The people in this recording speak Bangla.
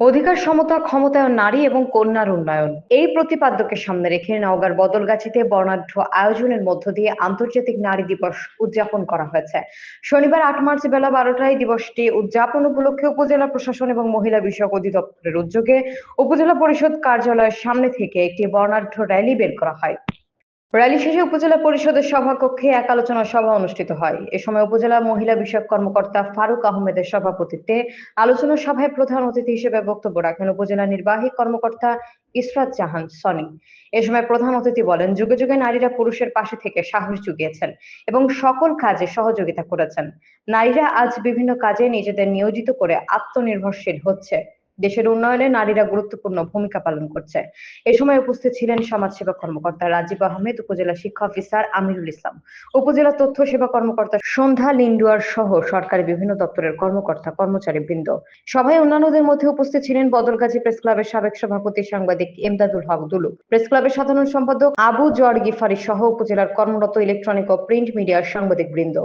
অধিকার সমতা, ক্ষমতায়ন নারী এবং কন্যার উন্নয়ন। এই প্রতিপাদ্যকে সামনে রেখে নওগাঁর বদলগাছিতে বর্ণাঢ্য আয়োজনের মধ্য দিয়ে আন্তর্জাতিক নারী দিবস উদযাপন করা হয়েছে। শনিবার আট মার্চ বেলা বারোটায় দিবসটি উদযাপন উপলক্ষে উপজেলা প্রশাসন এবং মহিলা বিষয়ক অধিদপ্তরের উদ্যোগে উপজেলা পরিষদ কার্যালয়ের সামনে থেকে একটি বর্ণাঢ্য র্যালি বের করা হয়। র্যালি শেষে উপজেলা পরিষদের সভাকক্ষে এক আলোচনা সভা অনুষ্ঠিত হয়। এ সময় উপজেলা মহিলা বিষয়ক কর্মকর্তা ফারুক আহমেদের সভাপতিত্বে আলোচনা সভায় প্রধান অতিথি হিসেবে বক্তব্য রাখেন উপজেলা নির্বাহী কর্মকর্তা ইসরাত জাহান সনি। এ সময় প্রধান অতিথি বলেন, যুগে যুগে নারীরা পুরুষের পাশে থেকে সাহস জুগিয়েছেন এবং সকল কাজে সহযোগিতা করেছেন। নারীরা আজ বিভিন্ন কাজে নিজেদের নিয়োজিত করে আত্মনির্ভরশীল হচ্ছে। দেশের উন্নয়নে নারীরা গুরুত্বপূর্ণ ভূমিকা পালন করছে। এ সময় উপস্থিত ছিলেন সমাজসেবা কর্মকর্তা রাজীব আহমেদ, উপজেলা শিক্ষা অফিসার আমিরুল ইসলাম। উপজেলা তথ্য সেবা কর্মকর্তা সন্ধ্যা লিন্ডুয়ার সহ সরকারি বিভিন্ন দপ্তরের কর্মকর্তা, কর্মচারী বৃন্দ। সভায় অন্যান্যদের মধ্যে উপস্থিত ছিলেন বদলগাজী প্রেস ক্লাবের সাবেক সভাপতি সাংবাদিক এমদাদুল হক দুলু প্রেস ক্লাবের সাধারণ সম্পাদক আবু জর গিফারি সহ উপজেলার কর্মরত ইলেকট্রনিক ও প্রিন্ট মিডিয়ার সাংবাদিক বৃন্দ।